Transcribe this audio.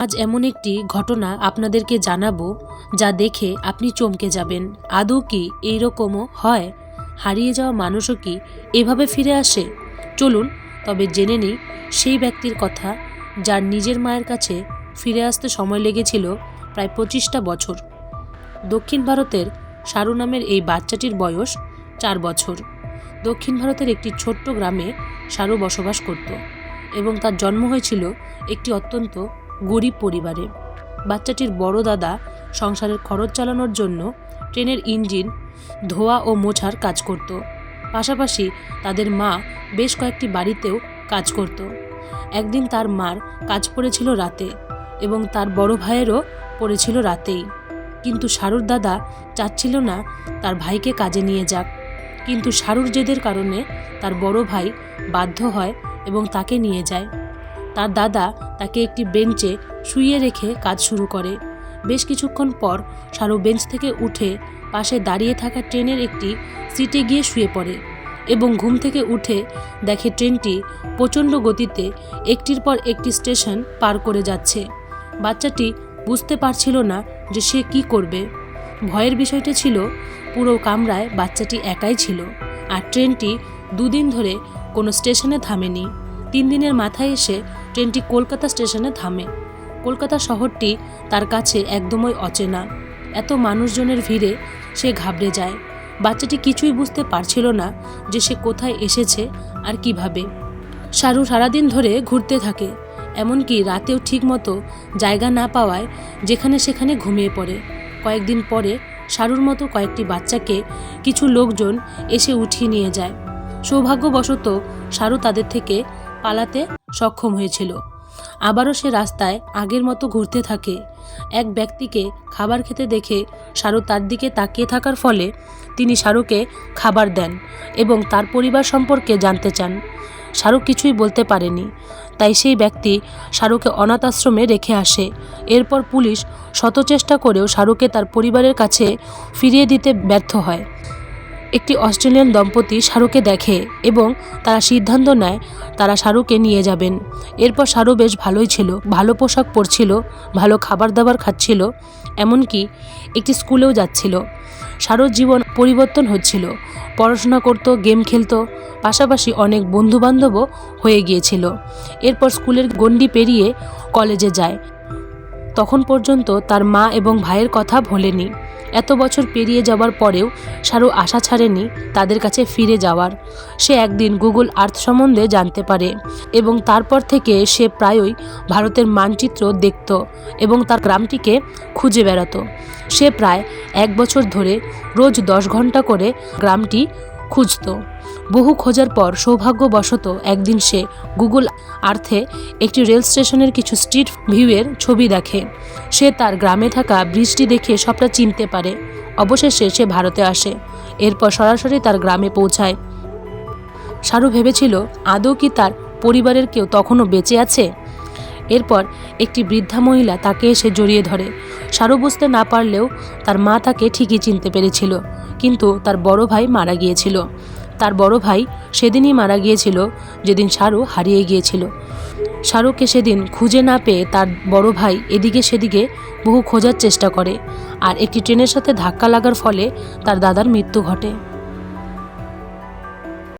আজ এমন একটি ঘটনা আপনাদেরকে জানাব যা দেখে আপনি চমকে যাবেন। আদৌ কি এইরকমও হয়? হারিয়ে যাওয়া মানুষও কি এভাবে ফিরে আসে? চলুন, তবে জেনে নিই সেই ব্যক্তির কথা যার নিজের মায়ের কাছে ফিরে আসতে সময় লেগেছিল প্রায় পঁচিশটা বছর। দক্ষিণ ভারতের সারু নামের এই বাচ্চাটির বয়স চার বছর। দক্ষিণ ভারতের একটি ছোট্ট গ্রামে সারু বসবাস করত এবং তার জন্ম হয়েছিল একটি অত্যন্ত গরিব পরিবারে। বাচ্চাটির বড় দাদা সংসারের খরচ চালানোর জন্য ট্রেনের ইঞ্জিন, ধোয়া ও মোছার কাজ করত। পাশাপাশি তাদের মা বেশ কয়েকটি বাড়িতেও কাজ করত। একদিন তার মার কাজ পড়েছিল রাতে এবং তার বড় ভাইয়েরও পড়েছিল রাতেই। কিন্তু শারুর দাদা চাচ্ছিল না তার ভাইকে কাজে নিয়ে যাক। কিন্তু শারুর জেদের কারণে তার বড় ভাই বাধ্য হয় এবং তাকে নিয়ে যায়। তার দাদা তাকে একটি বেঞ্চে শুইয়ে রেখে কাজ শুরু করে। বেশ কিছুক্ষণ পর শারু বেঞ্চ থেকে উঠে পাশে দাঁড়িয়ে থাকা ট্রেনের একটি সিটে গিয়ে শুয়ে পড়ে এবং ঘুম থেকে উঠে দেখে ট্রেনটি প্রচণ্ড গতিতে একটির পর একটি স্টেশন পার করে যাচ্ছে। বাচ্চাটি বুঝতে পারছিল না যে সে কি করবে। ভয়ের বিষয়টা ছিল পুরো কামরায় বাচ্চাটি একাই ছিল আর ট্রেনটি দুদিন ধরে কোনো স্টেশনে থামেনি। তিন দিনের মাথায় এসে ট্রেনটি কলকাতা স্টেশনে থামে। কলকাতা শহরটি তার কাছে একদমই অচেনা। এত মানুষজনের ভিড়ে সে ঘাবড়ে যায়। বাচ্চাটি কিছুই বুঝতে পারছিল না যে সে কোথায় এসেছে আর কীভাবে। সারু সারাদিন ধরে ঘুরতে থাকে, এমনকি রাতেও ঠিকমতো জায়গা না পাওয়ায় যেখানে সেখানে ঘুমিয়ে পড়ে। কয়েকদিন পরে সারুর মতো কয়েকটি বাচ্চাকে কিছু লোকজন এসে উঠিয়ে নিয়ে যায়। সৌভাগ্যবশত সারু তাদের থেকে পালাতে সক্ষম হয়েছিল। আবারও সে রাস্তায় আগের মতো ঘুরতে থাকে। এক ব্যক্তিকে খাবার খেতে দেখে শারু তার দিকে তাকিয়ে থাকার ফলে তিনি শাহরুখকে খাবার দেন এবং তার পরিবার সম্পর্কে জানতে চান। শাহরুখ কিছুই বলতে পারেনি। তাই সেই ব্যক্তি শাহরুখকে অনাথ আশ্রমে রেখে আসে। এরপর পুলিশ শত চেষ্টা করেও শাহরুখকে তার পরিবারের কাছে ফিরিয়ে দিতে ব্যর্থ হয়। একটি অস্ট্রেলিয়ান দম্পতি শাহরুখকে দেখে এবং তারা সিদ্ধান্ত নেয় তারা শাহরুখকে নিয়ে যাবেন। এরপর শাহরুখ বেশ ভালোই ছিল, ভালো পোশাক পরছিল, ভালো খাবার দাবার খাচ্ছিল, এমনকি একটি স্কুলেও যাচ্ছিল। শাহরুর জীবন পরিবর্তন হচ্ছিল, পড়াশোনা করত, গেম খেলতো, পাশাপাশি অনেক বন্ধুবান্ধবও হয়ে গিয়েছিল। এরপর স্কুলের গণ্ডি পেরিয়ে কলেজে যায়। তখন পর্যন্ত তার মা এবং ভাইয়ের কথা ভোলেনি। এত বছর পেরিয়ে যাওয়ার পরেও সারু আশা ছাড়েনি তাদের কাছে ফিরে যাওয়ার। সে একদিন গুগল আর্থ সম্বন্ধে জানতে পারে এবং তারপর থেকে সে প্রায়ই ভারতের মানচিত্র দেখত এবং তার গ্রামটিকে খুঁজে বেড়াতো। সে প্রায় এক বছর ধরে রোজ দশ ঘণ্টা করে গ্রামটি খুঁজত। বহু খোঁজার পর সৌভাগ্যবশত একদিন সে গুগল আর্থে একটি রেল স্টেশনের কিছু স্ট্রিট ভিউয়ের ছবি দেখে। সে তার গ্রামে থাকা ব্রিজটি দেখে সবটা চিনতে পারে। অবশেষে সে ভারতে আসে। এরপর সরাসরি তার গ্রামে পৌঁছায়। শারু ভেবেছিল, আদৌ কি তার পরিবারের কেউ তখনও বেঁচে আছে? এরপর একটি বৃদ্ধা মহিলা তাকে এসে জড়িয়ে ধরে। শারু বুঝতে না পারলেও তার মা তাকে ঠিকই চিনতে পেরেছিল, কিন্তু তার বড় ভাই মারা গিয়েছিল। তার বড় ভাই সেদিনই মারা গিয়েছিল, যেদিন শাহরু হারিয়ে গিয়েছিল। শাহরুখকে সেদিন খুঁজে না পেয়ে তার বড় ভাই এদিকে সেদিকে বহু খোঁজার চেষ্টা করে, আর একটি ট্রেনের সাথে ধাক্কা লাগার ফলে তার দাদার মৃত্যু ঘটে।